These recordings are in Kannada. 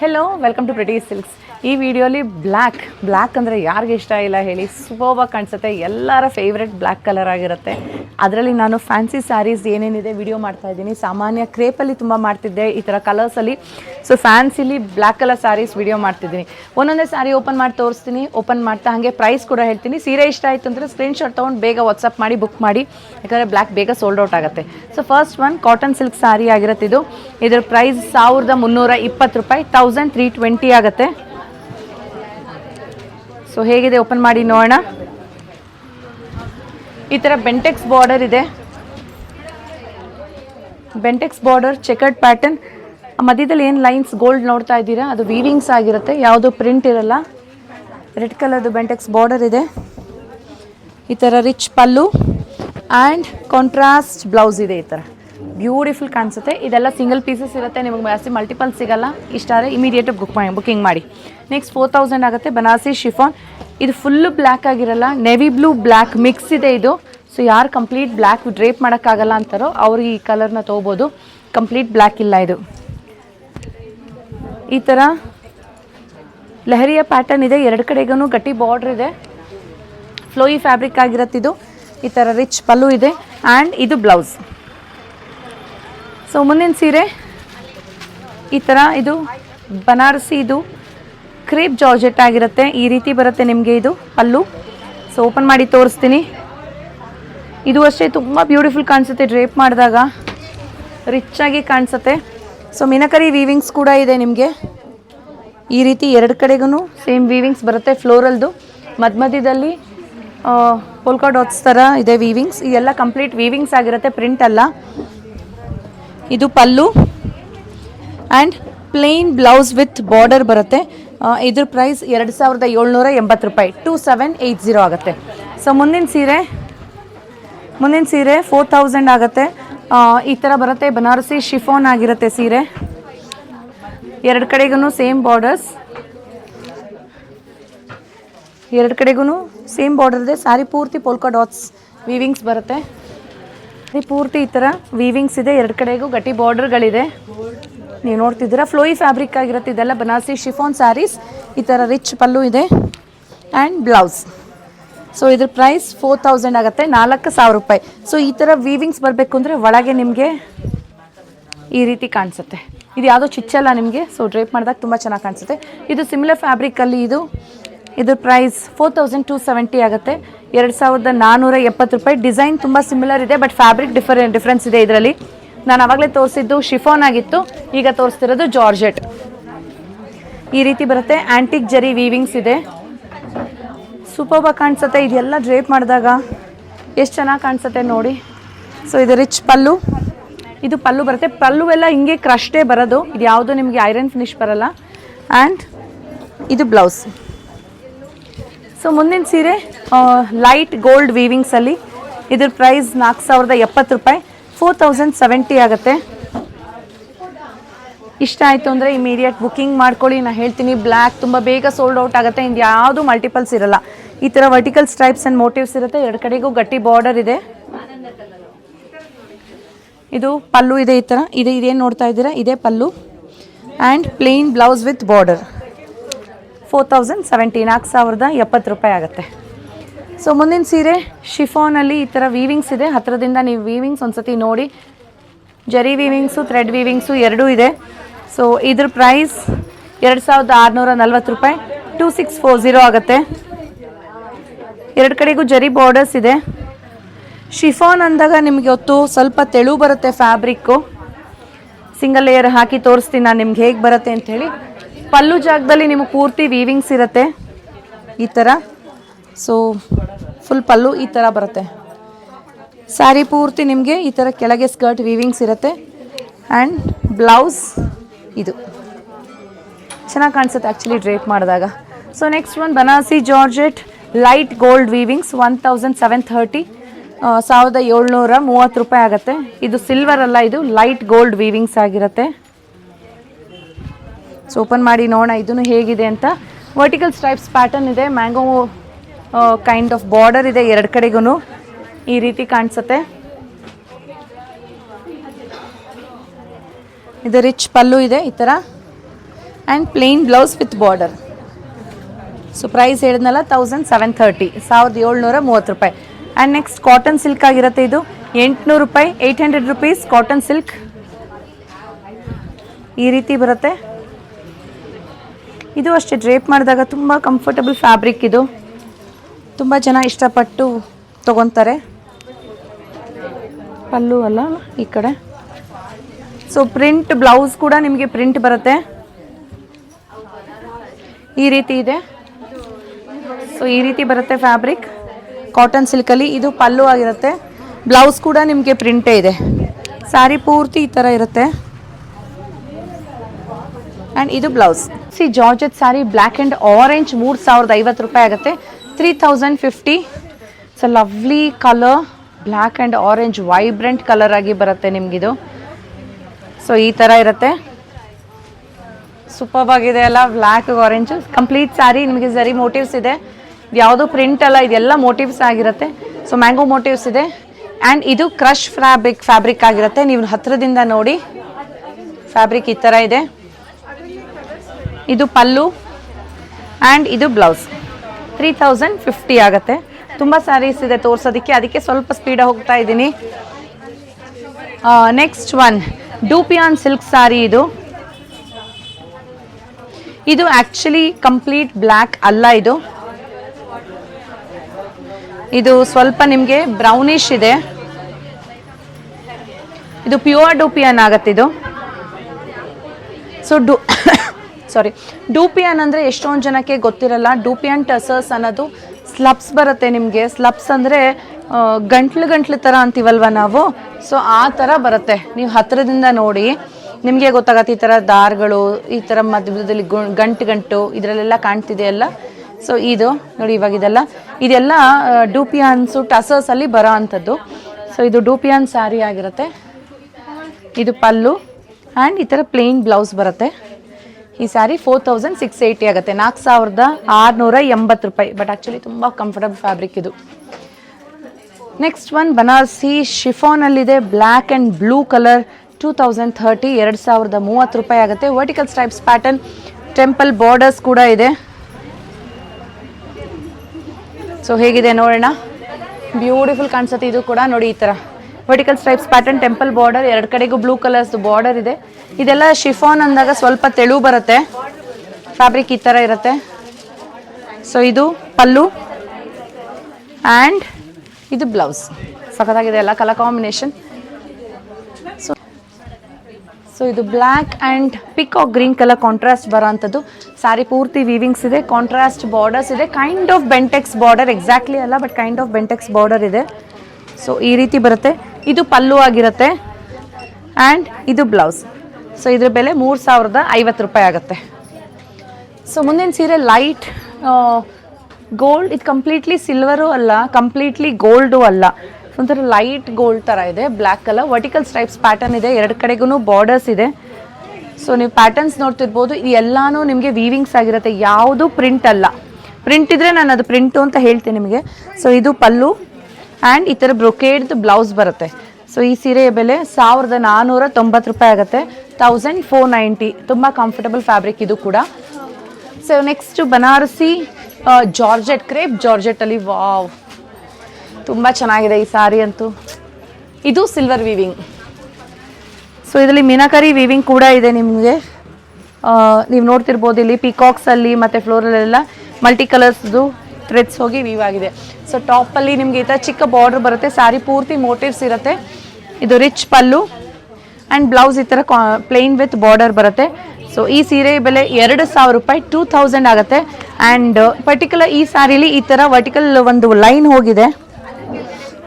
Hello welcome to pretty silks ಈ ವಿಡಿಯೋಲಿ ಬ್ಲ್ಯಾಕ್ ಬ್ಲ್ಯಾಕ್ ಅಂದರೆ ಯಾರಿಗೆ ಇಷ್ಟ ಇಲ್ಲ ಹೇಳಿ ಸೂಪರ್ಬಾಗಿ ಕಾಣಿಸುತ್ತೆ. ಎಲ್ಲರ ಫೇವ್ರೆಟ್ ಬ್ಲ್ಯಾಕ್ ಕಲರ್ ಆಗಿರುತ್ತೆ. ಅದರಲ್ಲಿ ನಾನು ಫ್ಯಾನ್ಸಿ ಸ್ಯಾರೀಸ್ ಏನೇನಿದೆ ವಿಡಿಯೋ ಮಾಡ್ತಾ ಇದ್ದೀನಿ. ಸಾಮಾನ್ಯ ಕ್ರೇಪಲ್ಲಿ ತುಂಬ ಮಾಡ್ತಿದ್ದೆ, ಈ ಥರ ಕಲರ್ಸಲ್ಲಿ so fancily black colour saris video ಮಾಡ್ತಿದ್ದೀನಿ. ಒಂದೊಂದೇ ಸ್ಯಾರಿ ಓಪನ್ ಮಾಡಿ ತೋರಿಸ್ತೀನಿ. ಓಪನ್ ಮಾಡ್ತಾ ಹಾಗೆ ಪ್ರೈಸ್ ಕೂಡ ಹೇಳ್ತೀನಿ. ಸೀರೆ ಇಷ್ಟ ಆಯಿತು ಅಂದರೆ ಸ್ಕ್ರೀನ್ಶಾಟ್ ತೊಗೊಂಡು ಬೇಗ ವಾಟ್ಸಪ್ ಮಾಡಿ ಬುಕ್ ಮಾಡಿ. ಯಾಕಂದರೆ ಬ್ಲ್ಯಾಕ್ ಬೇಗ ಸೋಲ್ಡ್ ಔಟ್ ಆಗುತ್ತೆ. So first one cotton silk sari ಆಗಿರುತ್ತೆ ಇದು. ಇದರ ಪ್ರೈಸ್ ಸಾವಿರದ ಮುನ್ನೂರ ಇಪ್ಪತ್ತು ರೂಪಾಯಿ. ತೌಸಂಡ್ ತ್ರೀ ಟ್ವೆಂಟಿ ಆಗುತ್ತೆ. ಸೊ ಹೇಗಿದೆ? ಓಪನ್ ಮಾಡಿ ನೋಡೋಣ. ಈ ಥರ ಬೆಂಟೆಕ್ಸ್ ಬಾರ್ಡರ್ ಇದೆ. ಬೆಂಟೆಕ್ಸ್ ಬಾರ್ಡರ್ ಚೆಕರ್ಡ್ ಪ್ಯಾಟರ್ನ್ ಮಧ್ಯದಲ್ಲಿ ಏನು ಲೈನ್ಸ್ ಗೋಲ್ಡ್ ನೋಡ್ತಾ ಇದ್ದೀರಾ? ಅದು ವೀವಿಂಗ್ಸ್ ಆಗಿರುತ್ತೆ. ಯಾವುದು ಪ್ರಿಂಟ್ ಇರಲ್ಲ. ರೆಡ್ ಕಲರ್ದು ಬೆಂಟೆಕ್ಸ್ ಬಾರ್ಡರ್ ಇದೆ. ಈ ಥರ rich pallu. And contrast blouse ಇದೆ ಈ ಥರ ಬ್ಯೂಟಿಫುಲ್ ಕಾಣಿಸುತ್ತೆ. ಇದೆಲ್ಲ ಸಿಂಗಲ್ ಪೀಸಸ್ ಇರುತ್ತೆ. ನಿಮಗೆ ಜಾಸ್ತಿ ಮಲ್ಟಿಪಲ್ ಸಿಗಲ್ಲ. ಇಷ್ಟ ಆದರೆ ಇಮಿಡಿಯೇಟ್ ಬುಕ್ ಮಾಡಿ ಬುಕಿಂಗ್ ಮಾಡಿ. ನೆಕ್ಸ್ಟ್ ಫೋರ್ ತೌಸಂಡ್ ಆಗುತ್ತೆ ಬನಾಸಿ ಶಿಫಾನ್ ಇದು ಫುಲ್ಲು ಬ್ಲ್ಯಾಕ್ ಆಗಿರಲ್ಲ. ನೆವಿ ಬ್ಲೂ ಬ್ಲ್ಯಾಕ್ ಮಿಕ್ಸ್ ಇದೆ ಇದು. ಸೊ ಯಾರು ಕಂಪ್ಲೀಟ್ ಬ್ಲ್ಯಾಕ್ ಡ್ರೇಪ್ ಮಾಡೋಕ್ಕಾಗಲ್ಲ ಅಂತಾರೋ ಅವ್ರಿಗೆ ಈ ಕಲರ್ನ ತೊಗೋಬೋದು. ಕಂಪ್ಲೀಟ್ ಬ್ಲ್ಯಾಕ್ ಇಲ್ಲ ಇದು. ಈ ಥರ ಲಹರಿಯ ಪ್ಯಾಟರ್ನ್ ಇದೆ. ಎರಡು ಕಡೆಗೂ ಗಟ್ಟಿ ಬಾರ್ಡ್ರ್ ಇದೆ. ಫ್ಲೋಯಿ ಫ್ಯಾಬ್ರಿಕ್ ಆಗಿರತ್ತಿದು ಈ ಥರ ರಿಚ್ ಪಲ್ಲು ಇದೆ. ಆ್ಯಂಡ್ ಇದು ಬ್ಲೌಸ್ ಸೊ ಮುಂದಿನ ಸೀರೆ, ಈ ಥರ ಇದು ಬನಾರಸಿ, ಇದು ಕ್ರೇಪ್ ಜಾರ್ಜೆಟ್ ಆಗಿರುತ್ತೆ. ಈ ರೀತಿ ಬರುತ್ತೆ ನಿಮಗೆ ಇದು ಅಲ್ಲೂ ಸೊ ಓಪನ್ ಮಾಡಿ ತೋರಿಸ್ತೀನಿ. ಇದು ಅಷ್ಟೇ, ತುಂಬ ಬ್ಯೂಟಿಫುಲ್ ಕಾಣಿಸುತ್ತೆ ಡ್ರೇಪ್ ಮಾಡಿದಾಗ. ರಿಚ್ ಆಗಿ ಕಾಣಿಸುತ್ತೆ. ಸೊ ಮಿನಕರಿ ವೀವಿಂಗ್ಸ್ ಕೂಡ ಇದೆ ನಿಮಗೆ. ಈ ರೀತಿ ಎರಡು ಕಡೆಗೂ ಸೇಮ್ ವೀವಿಂಗ್ಸ್ ಬರುತ್ತೆ ಫ್ಲೋರಲ್ದು ಮಧ್ಯ ಮಧ್ಯದಲ್ಲಿ ಪೋಲ್ಕಾ ಡಾಟ್ಸ್ ಥರ ಇದೆ ವೀವಿಂಗ್ಸ್ ಇದೆಲ್ಲ ಕಂಪ್ಲೀಟ್ ವೀವಿಂಗ್ಸ್ ಆಗಿರುತ್ತೆ ಪ್ರಿಂಟ್ ಅಲ್ಲ. ಇದು pallu. And plain blouse with border ಬರುತ್ತೆ. ಇದ್ರ ಪ್ರೈಸ್ ಎರಡು ಸಾವಿರದ ಏಳ್ನೂರ ಎಂಬತ್ತು ರೂಪಾಯಿ. ಟೂ ಸೆವೆನ್ ಏಯ್ಟ್ ಜೀರೋ ಆಗುತ್ತೆ. ಸೊ ಮುಂದಿನ ಸೀರೆ ಮುಂದಿನ ಸೀರೆ ಫೋರ್ ತೌಸಂಡ್ ಆಗುತ್ತೆ. ಈ ಥರ ಬರುತ್ತೆ. ಬನಾರಸಿ ಶಿಫೋನ್ ಆಗಿರುತ್ತೆ ಸೀರೆ. ಎರಡು ಕಡೆಗೂ ಸೇಮ್ ಬಾರ್ಡರ್ಸ್ ಎರಡು ಕಡೆಗೂ ಸೇಮ್ ಬಾರ್ಡರ್ ಇದೆ ಸ್ಯಾರಿ ಪೂರ್ತಿ ಪೋಲ್ಕಾ ಡಾಟ್ಸ್ ವೀವಿಂಗ್ಸ್ ಬರುತ್ತೆ. ಸ್ಯಾರಿ ಪೂರ್ತಿ ಈ ಥರ ವೀವಿಂಗ್ಸ್ ಇದೆ. ಎರಡು ಕಡೆಗೂ ಗಟ್ಟಿ ಬಾರ್ಡರ್ಗಳಿದೆ ನೀವು ನೋಡ್ತಿದ್ದೀರಾ? ಫ್ಲೋಯಿ ಫ್ಯಾಬ್ರಿಕ್ ಆಗಿರುತ್ತೆ ಇದೆಲ್ಲ. ಬನಾರಸಿ ಶಿಫಾನ್ ಸ್ಯಾರೀಸ್ ಈ ಥರ ರಿಚ್ ಪಲ್ಲು ಇದೆ. ಆ್ಯಂಡ್ ಬ್ಲೌಸ್ ಸೊ ಇದ್ರ ಪ್ರೈಸ್ ಫೋರ್ ತೌಸಂಡ್ ಆಗುತ್ತೆ. ನಾಲ್ಕು ಸಾವಿರ ರೂಪಾಯಿ. ಸೊ ಈ ಥರ ವೀವಿಂಗ್ಸ್ ಬರಬೇಕು ಅಂದರೆ ಒಳಗೆ ನಿಮಗೆ ಈ ರೀತಿ ಕಾಣಿಸುತ್ತೆ. ಇದು ಯಾವುದೋ ಚಿಚ್ಚಲ್ಲ ನಿಮಗೆ. ಸೊ ಡ್ರೇಪ್ ಮಾಡಿದಾಗ ತುಂಬ ಚೆನ್ನಾಗಿ ಕಾಣಿಸುತ್ತೆ. ಇದು ಸಿಮಿಲರ್ ಫ್ಯಾಬ್ರಿಕಲ್ಲಿ ಇದು. ಇದ್ರ price four thousand two seventy ಆಗುತ್ತೆ. ಎರಡು ಸಾವಿರದ ನಾನ್ನೂರ ಎಪ್ಪತ್ತು ರೂಪಾಯಿ. ಡಿಸೈನ್ ತುಂಬ ಸಿಮಿಲರ್ ಇದೆ ಬಟ್ ಫ್ಯಾಬ್ರಿಕ್ ಡಿಫರೆ ಡಿಫ್ರೆನ್ಸ್ ಇದೆ ಇದರಲ್ಲಿ. ನಾನು ಆವಾಗಲೇ ತೋರಿಸಿದ್ದು ಶಿಫಾನ್ ಆಗಿತ್ತು, ಈಗ ತೋರಿಸ್ತಿರೋದು ಜಾರ್ಜೆಟ್ ಈ ರೀತಿ ಬರುತ್ತೆ ಆ್ಯಂಟಿಕ್ ಜರಿ ವೀವಿಂಗ್ಸ್ ಇದೆ. ಸೂಪರ್ಬಾಗಿ ಕಾಣಿಸುತ್ತೆ, ಇದೆಲ್ಲ ಡ್ರೇಪ್ ಮಾಡಿದಾಗ ಎಷ್ಟು ಚೆನ್ನಾಗಿ ಕಾಣಿಸುತ್ತೆ ನೋಡಿ. ಸೊ ಇದು ರಿಚ್ ಪಲ್ಲು. ಇದು ಪಲ್ಲು ಬರುತ್ತೆ. ಪಲ್ಲು ಎಲ್ಲ ಹಿಂಗೆ ಕ್ರಷ್ಟೇ ಬರೋದು. ಇದು ಯಾವುದು ನಿಮಗೆ ಐರನ್ ಫಿನಿಶ್ ಬರಲ್ಲ. ಆ್ಯಂಡ್ ಇದು ಬ್ಲೌಸ್ ಸೊ ಮುಂದಿನ ಸೀರೆ ಲೈಟ್ ಗೋಲ್ಡ್ ವೀವಿಂಗ್ಸಲ್ಲಿ ಇದ್ರ ಪ್ರೈಸ್ ನಾಲ್ಕು ಸಾವಿರದ ಎಪ್ಪತ್ತು ರೂಪಾಯಿ ಫೋರ್ ತೌಸಂಡ್ ಸೆವೆಂಟಿ ಆಗುತ್ತೆ. ಇಷ್ಟ ಆಯಿತು ಅಂದರೆ ಇಮಿಡಿಯೇಟ್ ಬುಕಿಂಗ್ ಮಾಡ್ಕೊಳ್ಳಿ. ನಾನು ಹೇಳ್ತೀನಿ ಬ್ಲ್ಯಾಕ್ ತುಂಬ ಬೇಗ ಸೋಲ್ಡ್ ಔಟ್ ಆಗುತ್ತೆ. ಇಂದು ಯಾವುದು ಮಲ್ಟಿಪಲ್ಸ್ ಇರಲ್ಲ. ಈ ಥರ ವರ್ಟಿಕಲ್ ಸ್ಟ್ರೈಪ್ಸ್ ಆ್ಯಂಡ್ ಮೋಟಿವ್ಸ್ ಇರುತ್ತೆ. ಎರಡು ಕಡೆಗೂ ಗಟ್ಟಿ ಬಾರ್ಡರ್ ಇದೆ. ಇದು ಪಲ್ಲು ಇದೆ ಈ ಥರ ಇದೆ ಇದೇನು ನೋಡ್ತಾ ಇದ್ದೀರಾ? ಇದೇ pallu. And plain blouse with border four thousand seventy ನಾಲ್ಕು ಸಾವಿರದ ಎಪ್ಪತ್ತು ರೂಪಾಯಿ ಆಗುತ್ತೆ. ಸೊ ಮುಂದಿನ ಸೀರೆ, ಶಿಫೋನಲ್ಲಿ ಈ ಥರ ವೀವಿಂಗ್ಸ್ ಇದೆ. ಹತ್ತಿರದಿಂದ ನೀವು ವೀವಿಂಗ್ಸ್ ಒಂದ್ಸತಿ ನೋಡಿ. ಜರಿ ವೀವಿಂಗ್ಸು ಥ್ರೆಡ್ ವೀವಿಂಗ್ಸು ಎರಡೂ ಇದೆ. ಸೊ ಇದ್ರ ಪ್ರೈಸ್ ಎರಡು ಸಾವಿರದ ಆರುನೂರ ನಲ್ವತ್ತು ರೂಪಾಯಿ. ಟೂ ಸಿಕ್ಸ್ ಫೋರ್ ಝೀರೋ ಆಗುತ್ತೆ. ಎರಡು ಕಡೆಗೂ ಜರಿ ಬಾರ್ಡರ್ಸ್ ಇದೆ. ಶಿಫಾನ್ ಅಂದಾಗ ನಿಮಗೆ ಹೊತ್ತು ಸ್ವಲ್ಪ ತೆಳು ಬರುತ್ತೆ ಫ್ಯಾಬ್ರಿಕ್ಕು ಸಿಂಗಲ್ ಲೇಯರ್ ಹಾಕಿ ತೋರಿಸ್ತೀನಿ ನಾನು ನಿಮ್ಗೆ ಹೇಗೆ ಬರುತ್ತೆ ಅಂಥೇಳಿ ಪಲ್ಲು ಜಾಗದಲ್ಲಿ ನಿಮಗೆ ಪೂರ್ತಿ ವೀವಿಂಗ್ಸ್ ಇರುತ್ತೆ. ಈ ಥರ. ಸೊ ಫುಲ್ ಪಲ್ಲು ಈ ಥರ ಬರುತ್ತೆ. ಸ್ಯಾರಿ ಪೂರ್ತಿ ನಿಮಗೆ ಈ ಥರ ಕೆಳಗೆ ಸ್ಕರ್ಟ್ ವೀವಿಂಗ್ಸ್ ಇರುತ್ತೆ. ಆ್ಯಂಡ್ ಬ್ಲೌಸ್ ಇದು. ಚೆನ್ನಾಗಿ ಕಾಣಿಸುತ್ತೆ ಆ್ಯಕ್ಚುಲಿ ಡ್ರೇಪ್ ಮಾಡಿದಾಗ. ಸೊ ನೆಕ್ಸ್ಟ್ ಒಂದು Banarasi georgette light gold weavings one thousand seven thirty ಸಾವಿರದ ಏಳ್ನೂರ ಮೂವತ್ತು ರೂಪಾಯಿ ಆಗುತ್ತೆ. ಇದು ಸಿಲ್ವರ್ ಅಲ್ಲ, ಇದು ಲೈಟ್ ಗೋಲ್ಡ್ ವೀವಿಂಗ್ಸ್ ಆಗಿರುತ್ತೆ. ಸೊ ಓಪನ್ ಮಾಡಿ ನೋಡೋಣ ಇದನ್ನು ಹೇಗಿದೆ ಅಂತ. ವರ್ಟಿಕಲ್ ಸ್ಟ್ರೈಪ್ಸ್ ಪ್ಯಾಟರ್ನ್ ಇದೆ. ಮ್ಯಾಂಗೋ ಕೈಂಡ್ ಆಫ್ ಬಾರ್ಡರ್ ಇದೆ ಎರಡು ಕಡೆಗೂ ಈ ರೀತಿ ಕಾಣಿಸುತ್ತೆ. ಇದು ರಿಚ್ ಪಲ್ಲು ಇದೆ ಈ ಥರ and plain blouse with border so price ಹೇಳಿದ್ನಲ್ಲ ತೌಸಂಡ್ ಸೆವೆನ್ ತರ್ಟಿ ಸಾವಿರದ ಏಳ್ನೂರ ಮೂವತ್ತು ರೂಪಾಯಿ. ಆ್ಯಂಡ್ ನೆಕ್ಸ್ಟ್ ಕಾಟನ್ ಸಿಲ್ಕ್ ಆಗಿರುತ್ತೆ ಇದು. ಎಂಟುನೂರು ರೂಪಾಯಿ eight hundred rupees cotton silk ಈ ರೀತಿ ಬರುತ್ತೆ. ಇದು ಅಷ್ಟೇ, ಡ್ರೇಪ್ ಮಾಡಿದಾಗ ತುಂಬ ಕಂಫರ್ಟಬಲ್ ಫ್ಯಾಬ್ರಿಕ್ ಇದು. ತುಂಬ ಜನ ಇಷ್ಟಪಟ್ಟು ತಗೊತಾರೆ. ಪಲ್ಲು ಅಲ್ಲ ಈ ಕಡೆ. ಸೊ ಪ್ರಿಂಟ್ ಬ್ಲೌಸ್ ಕೂಡ ನಿಮಗೆ ಪ್ರಿಂಟ್ ಬರುತ್ತೆ. ಈ ರೀತಿ ಇದೆ. ಸೊ ಈ ರೀತಿ ಬರುತ್ತೆ ಫ್ಯಾಬ್ರಿಕ್ ಕಾಟನ್ ಸಿಲ್ಕಲ್ಲಿ ಇದು ಪಲ್ಲು ಆಗಿರುತ್ತೆ. ಬ್ಲೌಸ್ ಕೂಡ ನಿಮಗೆ ಪ್ರಿಂಟೇ ಇದೆ. ಸ್ಯಾರಿ ಪೂರ್ತಿ ಈ ಥರ ಇರುತ್ತೆ. ಆ್ಯಂಡ್ ಇದು blouse C georgette sari black and orange ಮೂರು ಸಾವಿರದ ಐವತ್ತು ರೂಪಾಯಿ ಆಗುತ್ತೆ. Three thousand fifty so lovely colour black and orange vibrant colour ಆಗಿ ಬರುತ್ತೆ ನಿಮಗಿದು. ಸೊ ಈ ಥರ ಇರುತ್ತೆ. ಸೂಪರ್ ಆಗಿದೆ ಅಲ್ಲ ಬ್ಲ್ಯಾಕ್ ಆರೆಂಜ್ ಕಂಪ್ಲೀಟ್ ಸ್ಯಾರಿ ನಿಮಗೆ ಸರಿ ಮೋಟಿವ್ಸ್ ಇದೆ. ಯಾವುದು ಪ್ರಿಂಟ್ ಅಲ್ಲ, ಇದೆಲ್ಲ ಮೋಟಿವ್ಸ್ ಆಗಿರುತ್ತೆ. ಸೊ ಮ್ಯಾಂಗೋ ಮೋಟಿವ್ಸ್ ಇದೆ. ಆ್ಯಂಡ್ ಇದು ಕ್ರಶ್ ಫ್ಯಾಬ್ರಿಕ್ ಫ್ಯಾಬ್ರಿಕ್ ಆಗಿರುತ್ತೆ. ನೀವು ಹತ್ತಿರದಿಂದ ನೋಡಿ. ಫ್ಯಾಬ್ರಿಕ್ ಈ ಥರ ಇದೆ. ಇದು ಪಲ್ಲು. ಆ್ಯಂಡ್ ಇದು ಬ್ಲೌಸ್ ತ್ರೀ ತೌಸಂಡ್ ಫಿಫ್ಟಿ ಆಗುತ್ತೆ. ತುಂಬ ಸ್ಯಾರೀಸ್ ಇದೆ ತೋರಿಸೋದಕ್ಕೆ. ಅದಕ್ಕೆ ಸ್ವಲ್ಪ ಸ್ಪೀಡ್ ಹೋಗ್ತಾ ಇದ್ದೀನಿ. Next one dupion silk sari ಇದು. ಇದು ಆ್ಯಕ್ಚುಲಿ ಕಂಪ್ಲೀಟ್ ಬ್ಲ್ಯಾಕ್ ಅಲ್ಲ ಇದು. ಇದು ಸ್ವಲ್ಪ ನಿಮಗೆ ಬ್ರೌನಿಶ್ ಇದೆ. ಇದು ಪ್ಯೂರ್ ಡೂಪಿಯನ್ ಆಗತ್ತಿದು ಸೊ ಡು ಸಾರಿ ಡೂಪಿಯನ್ ಅಂದರೆ ಎಷ್ಟೊಂದು ಜನಕ್ಕೆ ಗೊತ್ತಿರಲ್ಲ. ಡೂಪಿಯನ್ ಟಸರ್ಸ್ ಅನ್ನೋದು ಸ್ಲಬ್ಸ್ ಬರುತ್ತೆ ನಿಮಗೆ. ಸ್ಲಬ್ಸ್ ಅಂದರೆ ಗಂಟ್ಲು ಗಂಟ್ಲು ಥರ ಅಂತೀವಲ್ವ ನಾವು? ಸೊ ಆ ಥರ ಬರುತ್ತೆ. ನೀವು ಹತ್ತಿರದಿಂದ ನೋಡಿ. ನಿಮಗೆ ಗೊತ್ತಾಗತ್ತೆ ಈ ಥರ ದಾರಗಳು, ಈ ಥರ ಮಧ್ಯದಲ್ಲಿ ಗಂಟು ಗಂಟು, ಇದರಲ್ಲೆಲ್ಲ ಕಾಣ್ತಿದೆಯಲ್ಲ? ಸೊ ಇದು ನೋಡಿ ಇವಾಗ ಇದೆಲ್ಲ. ಇದೆಲ್ಲ ಡೂಪಿಯಾನ್ಸು ಟಸರ್ಸಲ್ಲಿ ಬರೋ ಅಂಥದ್ದು. ಸೊ ಇದು ಡೂಪಿಯಾನ್ ಸ್ಯಾರಿ ಆಗಿರುತ್ತೆ. ಇದು ಪಲ್ಲು. ಆ್ಯಂಡ್ ಈ ಥರ ಪ್ಲೇನ್ ಬ್ಲೌಸ್ ಬರುತ್ತೆ. ಈ sari four thousand six eighty ಆಗುತ್ತೆ. ನಾಲ್ಕು ಸಾವಿರದ ಆರುನೂರ ಎಂಬತ್ತು ರೂಪಾಯಿ. ಬಟ್ ಆ್ಯಕ್ಚುಲಿ ತುಂಬ ಕಂಫರ್ಟಬಲ್ ಫ್ಯಾಬ್ರಿಕ್ ಇದು. Next one Banarasi ಶಿಫಾನಲ್ಲಿದೆ. Black and blue colour two thousand thirty ಎರಡು ಸಾವಿರದ ಮೂವತ್ತು ರೂಪಾಯಿ ಆಗುತ್ತೆ. Vertical stripes pattern temple borders ಕೂಡ ಇದೆ. ಸೊ ಹೇಗಿದೆ ನೋಡೋಣ? ಬ್ಯೂಟಿಫುಲ್ ಕಾಣಿಸುತ್ತೆ ಇದು ಕೂಡ. ನೋಡಿ ಈ ಥರ vertical stripes pattern temple border ಎರಡು ಕಡೆಗೂ ಬ್ಲೂ ಕಲರ್ಸ್ ಬಾರ್ಡರ್ ಇದೆ. ಇದೆಲ್ಲ ಶಿಫಾನ್ ಅಂದಾಗ ಸ್ವಲ್ಪ ತೆಳು ಬರುತ್ತೆ. ಫ್ಯಾಬ್ರಿಕ್ ಈ ಥರ ಇರುತ್ತೆ. ಸೊ ಇದು ಪಲ್ಲು ಆ್ಯಂಡ್ ಇದು ಬ್ಲೌಸ್ ಸಖತ್ತಾಗಿದೆ ಎಲ್ಲ ಕಲರ್ ಕಾಂಬಿನೇಷನ್ ಸೊ ಸೊ ಇದು black and peacock green colour contrast ಬರೋ ಅಂಥದ್ದು ಸ್ಯಾರಿ ಪೂರ್ತಿ ವೀವಿಂಗ್ಸ್ ಇದೆ ಕಾಂಟ್ರಾಸ್ಟ್ ಬಾರ್ಡರ್ಸ್ ಇದೆ. Kind of Bentex border exactly ಅಲ್ಲ but kind of Bentex border ಇದೆ. ಸೊ ಈ ರೀತಿ ಬರುತ್ತೆ. ಇದು ಪಲ್ಲು ಆಗಿರುತ್ತೆ. ಆ್ಯಂಡ್ ಇದು ಬ್ಲೌಸ್ ಸೊ ಇದ್ರ ಬೆಲೆ ಮೂರು ಸಾವಿರದ ಐವತ್ತು ರೂಪಾಯಿ ಆಗುತ್ತೆ. ಸೊ ಮುಂದಿನ ಸೀರೆ ಲೈಟ್ ಗೋಲ್ಡ್ ಇದು ಕಂಪ್ಲೀಟ್ಲಿ ಸಿಲ್ವರು ಅಲ್ಲ ಕಂಪ್ಲೀಟ್ಲಿ ಗೋಲ್ಡು ಅಲ್ಲ. ಒಂಥರ ಲೈಟ್ ಗೋಲ್ಡ್ ಥರ ಇದೆ black colour vertical stripes pattern ಇದೆ, ಎರಡು ಕಡೆಗೂ ಬಾರ್ಡರ್ಸ್ ಇದೆ. ಸೊ ನೀವು ಪ್ಯಾಟರ್ನ್ಸ್ ನೋಡ್ತಿರ್ಬೋದು. ಇದು ಎಲ್ಲಾನು ನಿಮಗೆ ವೀವಿಂಗ್ಸ್ ಆಗಿರುತ್ತೆ, ಯಾವುದು ಪ್ರಿಂಟ್ ಅಲ್ಲ. ಪ್ರಿಂಟ್ ಇದ್ರೆ ನಾನು ಅದು ಪ್ರಿಂಟು ಅಂತ ಹೇಳ್ತೀನಿ ನಿಮಗೆ. ಸೊ ಇದು ಪಲ್ಲು. ಆ್ಯಂಡ್ ಈ ಥರ ಬ್ರೊಕೇಡ್ದು ಬ್ಲೌಸ್ ಬರುತ್ತೆ. ಸೊ ಈ ಸೀರೆಯ ಬೆಲೆ ಸಾವಿರದ ನಾನ್ನೂರ ತೊಂಬತ್ತು ರೂಪಾಯಿ ಆಗುತ್ತೆ. ತೌಸಂಡ್ ಫೋರ್ ನೈಂಟಿ ತುಂಬ ಕಂಫರ್ಟಬಲ್ ಫ್ಯಾಬ್ರಿಕ್ ಇದು ಕೂಡ. So next Banarasi georgette crepe ಜಾರ್ಜೆಟಲ್ಲಿ wow ತುಂಬ ಚೆನ್ನಾಗಿದೆ ಈ ಸಾರಿ ಅಂತೂ. ಇದು ಸಿಲ್ವರ್ ವೀವಿಂಗ್ ಸೊ ಇದರಲ್ಲಿ ಮೀನಾಕರಿ ವೀವಿಂಗ್ ಕೂಡ ಇದೆ ನಿಮಗೆ. ನೀವು ನೋಡ್ತಿರ್ಬೋದು ಇಲ್ಲಿ ಪಿಕಾಕ್ಸಲ್ಲಿ ಮತ್ತು ಫ್ಲೋರಲ್ಲೆಲ್ಲ ಮಲ್ಟಿ ಕಲರ್ಸ್ದು ಥ್ರೆಡ್ಸ್ ಹೋಗಿ ವೀವ್ ಆಗಿದೆ. ಸೊ ಟಾಪಲ್ಲಿ ನಿಮಗೆ ಈ ಥರ ಚಿಕ್ಕ ಬಾರ್ಡ್ರ್ ಬರುತ್ತೆ. ಸ್ಯಾರಿ ಪೂರ್ತಿ ಮೋಟಿವ್ಸ್ ಇರುತ್ತೆ. ಇದು ರಿಚ್ ಪಲ್ಲು ಆ್ಯಂಡ್ ಬ್ಲೌಸ್ ಈ ಥರ ಪ್ಲೇನ್ ವಿತ್ ಬಾರ್ಡರ್ ಬರುತ್ತೆ. ಸೊ ಈ ಸೀರೆ ಬೆಲೆ ಎರಡು ಸಾವಿರ ರೂಪಾಯಿ ಟೂ ಥೌಸಂಡ್ ಆಗುತ್ತೆ. ಆ್ಯಂಡ್ ಪರ್ಟಿಕ್ಯುಲರ್ ಈ ಸಾರೀಲಿ ಈ ಥರ ವರ್ಟಿಕಲ್ ಒಂದು ಲೈನ್ ಹೋಗಿದೆ.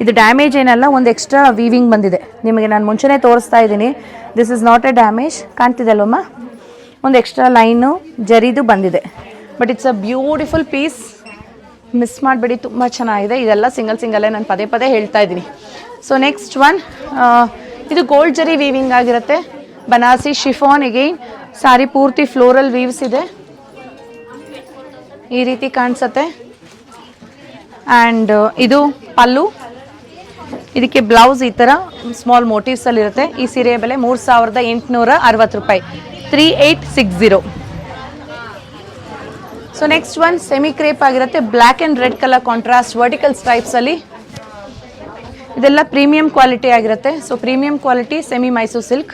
ಇದು ಡ್ಯಾಮೇಜ್ ಏನಲ್ಲ, ಒಂದು ಎಕ್ಸ್ಟ್ರಾ ವೀವಿಂಗ್ ಬಂದಿದೆ. ನಿಮಗೆ ನಾನು ಮುಂಚೆನೇ ತೋರಿಸ್ತಾ ಇದ್ದೀನಿ. This is not a damage ಕಾಣ್ತಿದ್ದಲ್ವಮ್ಮ ಒಂದು ಎಕ್ಸ್ಟ್ರಾ ಲೈನು ಜರಿದು ಬಂದಿದೆ. But it's a beautiful piece miss ಮಾಡಬೇಡಿ, ತುಂಬ ಚೆನ್ನಾಗಿದೆ. ಇದೆಲ್ಲ ಸಿಂಗಲ್ ಸಿಂಗಲ್ಲೇ ನಾನು ಪದೇ ಪದೇ ಹೇಳ್ತಾ ಇದ್ದೀನಿ. ಸೊ ನೆಕ್ಸ್ಟ್ ಒನ್ ಇದು ಗೋಲ್ಡ್ ಜರಿ ವೀವಿಂಗ್ ಆಗಿರುತ್ತೆ. ಬನಾಸಿ ಶಿಫಾನ್ ಎಗೈನ್ ಸಾರಿ ಪೂರ್ತಿ ಫ್ಲೋರಲ್ ವೀವ್ಸ್ ಇದೆ. ಈ ರೀತಿ ಕಾಣಿಸುತ್ತೆ. ಆ್ಯಂಡ್ ಇದು ಪಲ್ಲು. ಇದಕ್ಕೆ ಬ್ಲೌಸ್ ಈ ಥರ ಸ್ಮಾಲ್ ಮೋಟಿವ್ಸಲ್ಲಿ ಇರುತ್ತೆ. ಈ ಸೀರೆಯ ಬೆಲೆ ಮೂರು ಸಾವಿರದ ಎಂಟುನೂರ ಅರವತ್ತು ರೂಪಾಯಿ. Three eight six zero so next one semi crepe ಆಗಿರುತ್ತೆ black and red colour contrast vertical ಸ್ಟ್ರೈಪ್ಸಲ್ಲಿ ಇದೆಲ್ಲ ಪ್ರೀಮಿಯಂ ಕ್ವಾಲಿಟಿ ಆಗಿರುತ್ತೆ. So premium quality semi Mysuru silk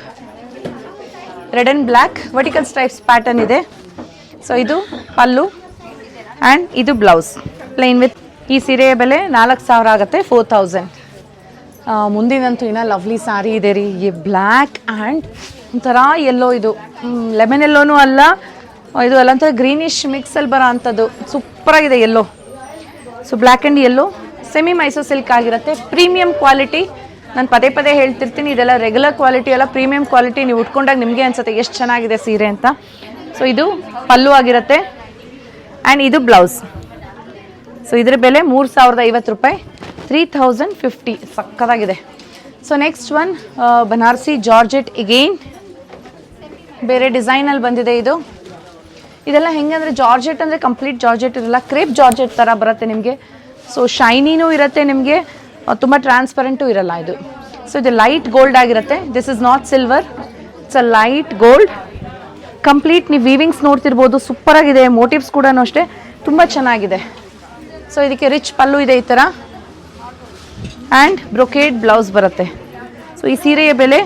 red and black vertical stripes pattern ಇದೆ. ಸೊ ಇದು ಪಲ್ಲು ಆ್ಯಂಡ್ ಇದು ಬ್ಲೌಸ್ ಪ್ಲೈನ್ ವಿತ್ ಈ ಸೀರೆಯ ಬೆಲೆ ನಾಲ್ಕು ಸಾವಿರ ಆಗುತ್ತೆ ಫೋರ್ ತೌಸಂಡ್ ಮುಂದಿನಂತೂ ಇನ್ನೂ ಲವ್ಲಿ ಸಾರಿ ಇದೆ ರೀ. ಈ ಬ್ಲ್ಯಾಕ್ ಆ್ಯಂಡ್ ಒಂಥರ ಎಲ್ಲೋ ಇದು. ಲೆಮನ್ ಎಲ್ಲೋನೂ ಅಲ್ಲ, ಇದು ಅಲ್ಲ ಒಂಥರ ಗ್ರೀನಿಶ್ ಮಿಕ್ಸಲ್ಲಿ ಬರೋ ಅಂಥದ್ದು. ಸೂಪರಾಗಿದೆ yellow so black and yellow semi Mysuru silk ಆಗಿರುತ್ತೆ ಪ್ರೀಮಿಯಂ ಕ್ವಾಲಿಟಿ, ನಾನು ಪದೇ ಪದೇ ಹೇಳ್ತಿರ್ತೀನಿ, ಇದೆಲ್ಲ ರೆಗ್ಯುಲರ್ ಕ್ವಾಲಿಟಿ ಅಲ್ಲ, ಪ್ರೀಮಿಯಂ ಕ್ವಾಲಿಟಿ ನೀವು ಉಟ್ಕೊಂಡಾಗ ನಿಮಗೆ ಅನ್ಸುತ್ತೆ ಎಷ್ಟು ಚೆನ್ನಾಗಿದೆ ಸೀರೆ ಅಂತ. ಸೊ ಇದು ಪಲ್ಲು ಆಗಿರುತ್ತೆ. ಆ್ಯಂಡ್ ಇದು ಬ್ಲೌಸ್ ಸೊ ಇದ್ರ ಬೆಲೆ ಮೂರು ಸಾವಿರದ ಐವತ್ತು ರೂಪಾಯಿ. Three thousand fifty ಸಕ್ಕದಾಗಿದೆ. So next one Banarasi georgette again ಬೇರೆ ಡಿಸೈನಲ್ಲಿ ಬಂದಿದೆ ಇದು. ಇದೆಲ್ಲ ಹೆಂಗೆ ಅಂದರೆ ಜಾರ್ಜೆಟ್ ಅಂದರೆ ಕಂಪ್ಲೀಟ್ ಜಾರ್ಜೆಟ್ ಇರಲ್ಲ ಕ್ರೇಪ್ ಜಾರ್ಜೆಟ್ ಥರ ಬರುತ್ತೆ ನಿಮಗೆ. ಸೊ ಶೈನಿನೂ ಇರುತ್ತೆ ನಿಮಗೆ ತುಂಬ ಟ್ರಾನ್ಸ್ಪರೆಂಟು ಇರಲ್ಲ ಇದು. ಸೊ ಇದು ಲೈಟ್ ಗೋಲ್ಡ್ ಆಗಿರುತ್ತೆ. This is not silver it's a light gold complete ನೀವು ವೀವಿಂಗ್ಸ್ ನೋಡ್ತಿರ್ಬೋದು, ಸೂಪರಾಗಿದೆ. ಮೋಟಿವ್ಸ್ ಕೂಡ ಅಷ್ಟೇ. ತುಂಬ ಚೆನ್ನಾಗಿದೆ. ಸೊ ಇದಕ್ಕೆ ರಿಚ್ ಪಲ್ಲು ಇದೆ ಈ ಥರ ಆ್ಯಂಡ್ ಬ್ರೊಕೇಡ್ ಬ್ಲೌಸ್ ಬರುತ್ತೆ. ಸೊ ಈ ಸೀರೆಯ ಬೆಲೆ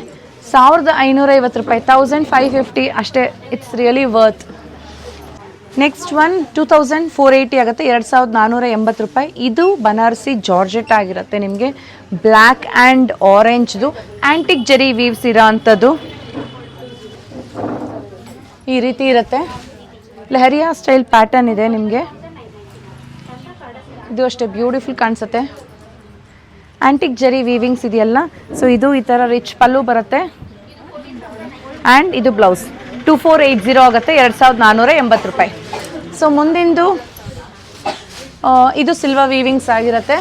ಸಾವಿರದ ಐನೂರೈವತ್ತು ರೂಪಾಯಿ. ತೌಸಂಡ್ ಫೈವ್ ಫಿಫ್ಟಿ ಅಷ್ಟೇ. It's really worth next one two thousand four eighty ಆಗುತ್ತೆ, ಎರಡು ಸಾವಿರದ ನಾನ್ನೂರ ಎಂಬತ್ತು ರೂಪಾಯಿ. ಇದು ಬನಾರಸಿ ಜಾರ್ಜೆಟ್ ಆಗಿರುತ್ತೆ ನಿಮಗೆ. ಬ್ಲ್ಯಾಕ್ ಆ್ಯಂಡ್ ಆರೆಂಜ್ದು ಆ್ಯಂಟಿಕ್ ಜರಿ ವೀವ್ಸ್ ಇರೋ ಅಂಥದ್ದು. ಈ ರೀತಿ ಇರುತ್ತೆ. ಲೆಹರಿಯಾ ಸ್ಟೈಲ್ ಪ್ಯಾಟರ್ನ್ ಇದೆ ನಿಮಗೆ. ಇದು ಅಷ್ಟೇ ಬ್ಯೂಟಿಫುಲ್ ಕಾಣಿಸುತ್ತೆ. ಆ್ಯಂಟಿಕ್ ಜರಿ ವೀವಿಂಗ್ಸ್ ಇದೆಯಲ್ಲ. ಸೊ ಇದು ಈ ಥರ ರಿಚ್ ಪಲ್ಲು ಬರುತ್ತೆ. ಆ್ಯಂಡ್ ಇದು blouse two four eight zero ಆಗುತ್ತೆ, ಎರಡು ಸಾವಿರದ ನಾನ್ನೂರ ಎಂಬತ್ತು ರೂಪಾಯಿ. ಸೊ ಮುಂದಿಂದು ಇದು ಸಿಲ್ವರ್ ವೀವಿಂಗ್ಸ್ ಆಗಿರುತ್ತೆ.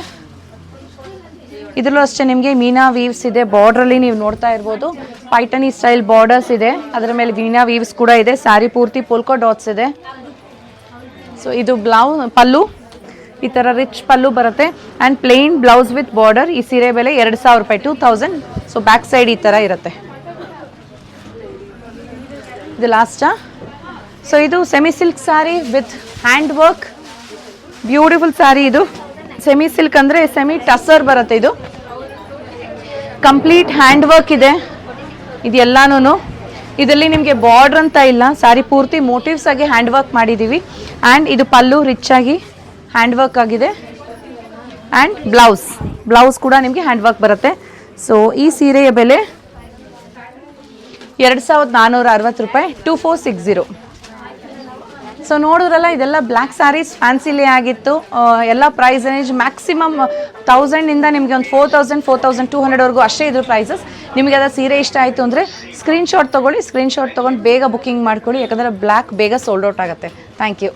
ಇದರಲ್ಲೂ ಅಷ್ಟೇ ನಿಮಗೆ ಮೀನಾ ವೀವ್ಸ್ ಇದೆ ಬಾರ್ಡ್ರಲ್ಲಿ ನೀವು ನೋಡ್ತಾ ಇರ್ಬೋದು. ಪೈಟನಿ ಸ್ಟೈಲ್ ಬಾರ್ಡರ್ಸ್ ಇದೆ, ಅದರ ಮೇಲೆ ಮೀನಾ ವೀವ್ಸ್ ಕೂಡ ಇದೆ ಸ್ಯಾರಿ ಪೂರ್ತಿ ಪೋಲ್ಕೋ ಡಾಟ್ಸ್ ಇದೆ. ಸೊ ಇದು ಬ್ಲೌ ಪಲ್ಲು, ಈ ಥರ ರಿಚ್ ಪಲ್ಲು ಬರುತ್ತೆ. And plain blouse with border ಈ ಸೀರೆ ಬೆಲೆ ಎರಡು ಸಾವಿರ ರೂಪಾಯಿ two thousand so back side ಈ ಥರ ಇರುತ್ತೆ. ಇದು ಲಾಸ್ಟಾ ಸೊ ಇದು semi silk sari with hand work beautiful sari ಇದು. ಸೆಮಿ ಸಿಲ್ಕ್ ಅಂದರೆ ಸೆಮಿ ಟಸರ್ ಬರುತ್ತೆ ಇದು. ಕಂಪ್ಲೀಟ್ ಹ್ಯಾಂಡ್ ವರ್ಕ್ ಇದೆ ಇದೆಲ್ಲಾನು ಇದರಲ್ಲಿ ನಿಮಗೆ ಬಾರ್ಡ್ರ್ ಅಂತ ಇಲ್ಲ. ಸ್ಯಾರಿ ಪೂರ್ತಿ ಮೋಟಿವ್ಸ್ ಆಗಿ ಹ್ಯಾಂಡ್ ವರ್ಕ್ ಮಾಡಿದ್ದೀವಿ ಆ್ಯಂಡ್ ಇದು ಪಲ್ಲು ರಿಚ್ ಆಗಿ ಹ್ಯಾಂಡ್ ವರ್ಕ್ ಆಗಿದೆ. ಆ್ಯಂಡ್ ಬ್ಲೌಸ್ ಬ್ಲೌಸ್ ಕೂಡ ನಿಮಗೆ ಹ್ಯಾಂಡ್ ವರ್ಕ್ ಬರುತ್ತೆ. ಸೊ ಈ ಸೀರೆಯ ಬೆಲೆ ಎರಡು ಸಾವಿರದ ನಾನ್ನೂರ ಅರವತ್ತು ರೂಪಾಯಿ two four six zero so ನೋಡಿದ್ರಲ್ಲ, ಇದೆಲ್ಲ ಬ್ಲ್ಯಾಕ್ ಸ್ಯಾರೀಸ್ ಫ್ಯಾನ್ಸಿಲಿ ಆಗಿತ್ತು. ಎಲ್ಲ ಪ್ರೈಸ್ ರೇಂಜ್ ಮ್ಯಾಕ್ಸಿಮಮ್ ತೌಸಂಡಿಂದ ನಿಮಗೆ ಒಂದು four thousand four thousand two ಹಂಡ್ರೆಡ್ವರೆಗೂ ಅಷ್ಟೇ ಇದ್ರ ಪ್ರೈಸಸ್ ನಿಮಗೆ ಅದ ಸೀರೆ ಇಷ್ಟ ಆಯಿತು ಅಂದರೆ ಸ್ಕ್ರೀನ್ಶಾಟ್ ತೊಗೊಳ್ಳಿ ಸ್ಕ್ರೀನ್ಶಾಟ್ ತೊಗೊಂಡು ಬೇಗ ಬುಕ್ಕಿಂಗ್ ಮಾಡ್ಕೊಳ್ಳಿ, ಯಾಕಂದರೆ ಬ್ಲ್ಯಾಕ್ ಬೇಗ ಸೋಲ್ಡ್ ಔಟ್ ಆಗುತ್ತೆ. Thank you